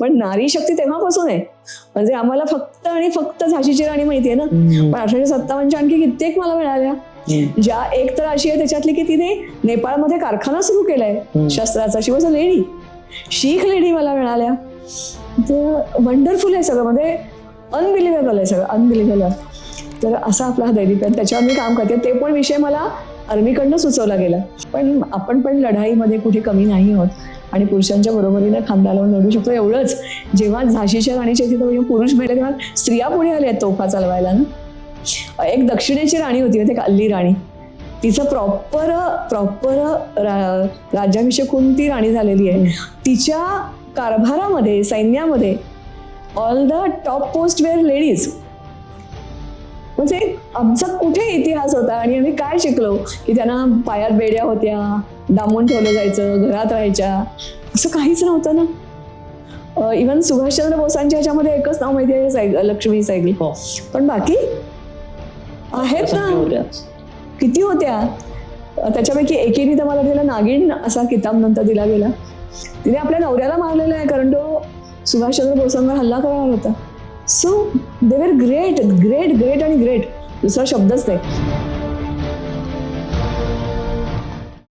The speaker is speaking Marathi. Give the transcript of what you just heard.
पण नारी शक्ती तेव्हापासून आहे. म्हणजे आम्हाला फक्त आणि फक्त झाशीची राणी माहितीये ना? पण अठराशे सत्तावन्नच्या आणखी कित्येक मला मिळाल्या. ज्या एक तर अशी आहे त्याच्यातली की तिने नेपाळमध्ये कारखाना सुरू केलाय. शस्त्राचा she was a lady Sikh lady मला मिळाल्या. वंडरफुल आहे सगळं. म्हणजे अनबिलिव्हेबल आहे सगळं. अनबिलिव्हेबल तर असा आपला हा दैनिक त्याच्यावर मी काम करते. ते पण विषय मला आर्मीकडनं सुचवला गेला. पण आपण पण लढाईमध्ये कुठे कमी नाही होत आणि पुरुषांच्या बरोबरीने खांदा लावून लढू शकतो एवढंच. जेव्हा झाशीच्या राणीच्या तिथं पुरुष भेटले तेव्हा स्त्रिया पुढे आल्या आहेत तोफा चालवायला. ना एक दक्षिणेची राणी होती ते आहे अल्ली राणी. तिचं प्रॉपर प्रॉपर रा, राज्याभिषेक होऊन ती राणी झालेली आहे. तिच्या कारभारामध्ये सैन्यामध्ये all the top post were ladies म्हणजे आमचा कुठे इतिहास होता आणि आम्ही काय शिकलो की त्यांना पायात बेड्या होत्या डांबून ठेवलं जायचं घरात राहायच्या असं काहीच नव्हतं ना. इवन सुभाषचंद्र बोसांच्या ह्याच्यामध्ये एकच नाव माहिती आहे सायग लक्ष्मी सायगल हो. पण बाकी आहेत ना. किती होत्या? त्याच्यापैकी एकीने तर मला दिला नागिन असा किताब नंतर दिला गेला. तिने आपल्या नवऱ्याला मारलेला आहे कारण तो सुभाषचंद्र बोसांवर हल्ला करणार होता. So they were great great great आणि ग्रेट दुसरा शब्दच नाही.